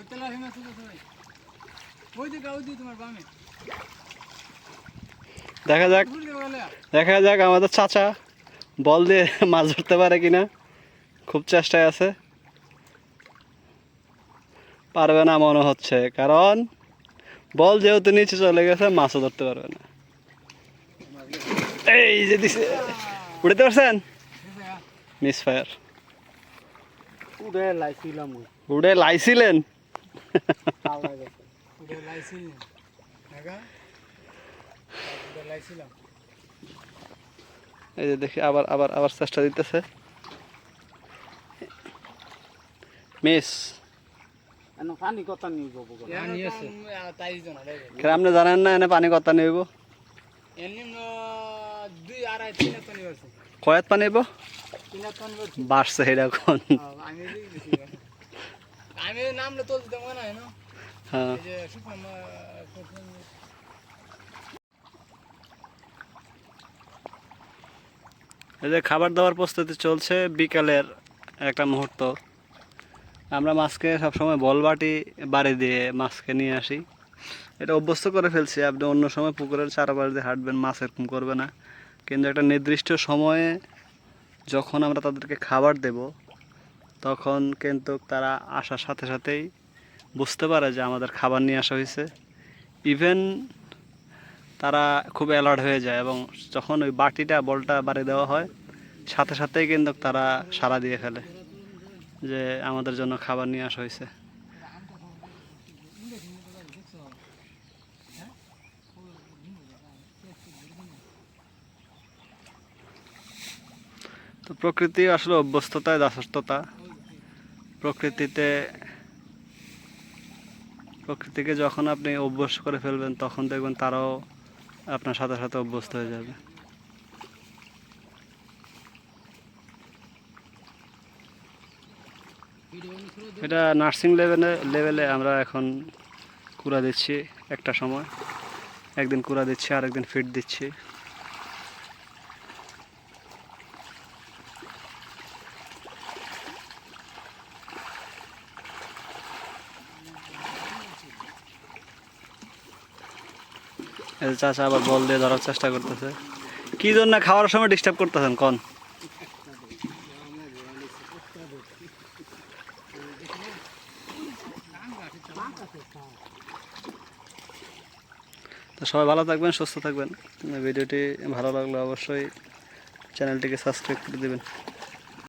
ওই তেলা হেমে ছিল সবাই ওই দিকে ওই দিকে তোমার বামে। দেখা যাক। দেখা যাক আমাদের চাচা বল দিয়ে মাছ ধরতে পারে কিনা। খুব চেষ্টায় আছে। পারবে না মনে হচ্ছে কারণ বল যেহেতু নিচে চলে গেছে মাছও ধরতে পারবে না। এই যে দিছে। উড়তে পারছেন? মিস ফায়ার উড়ে লাইছিলাম। উড়ে লাইছিলেন? এই যে দেখি আবার আবার আবার চেষ্টা দিতেছে। মিস। পানি জানা আপনি জানেন না এনে পানি কত নিব কয়াত পানি নিব বাড়ছে কোন আমি দিয়েছি আমি নামলে তুলতে দেবো না। হ্যাঁ। এই যে শুকনো এই যে খাবার দাবার প্রস্তুতি চলছে বিকালের একটা মুহূর্ত। আমরা মাছকে সবসময় বল বাটি বাড়ি দিয়ে মাছকে নিয়ে আসি। এটা অভ্যস্ত করে ফেলছি আপনি অন্য সময় পুকুরের চারপাশ দিয়ে হাঁটবেন মাছ এরকম করবে না। কিন্তু একটা নির্দিষ্ট সময়ে যখন আমরা তাদেরকে খাবার দেব তখন কিন্তু তারা আসার সাথে সাথেই বুঝতে পারে যে আমাদের খাবার নিয়ে আসা হয়েছে। ইভেন তারা খুব অ্যালার্ট হয়ে যায় এবং যখন ওই বাটিটা, বলটা বাড়ি দেওয়া হয়, সাথে সাথেই কিন্তু তারা সাড়া দিয়ে ফেলে যে আমাদের জন্য খাবার নিয়ে আসা হয়েছে। তো প্রকৃতি আসলে অভ্যস্ততায় দাসস্থতা প্রকৃতিতে, প্রকৃতিকে যখন আপনি অভ্যস্ত করে ফেলবেন, তখন দেখবেন তারাও আপনার সাথে সাথে অভ্যস্ত হয়ে যাবে। এটা নার্সিং লেভেলে লেভেলে আমরা এখন কুড়া দিচ্ছি একটা সময়। একদিন কুড়া দিচ্ছি আর একদিন ফিট দিচ্ছি। যে আবার বল দিয়ে ধরার চেষ্টা করতেছে। কি জন্য খাওয়ার সময় ডিস্টার্ব করতেছেন? কন। তো সবাই ভালো থাকবেন, সুস্থ থাকবেন। ভিডিওটি ভালো লাগলে অবশ্যই চ্যানেলটিকে সাবস্ক্রাইব করে দেবেন।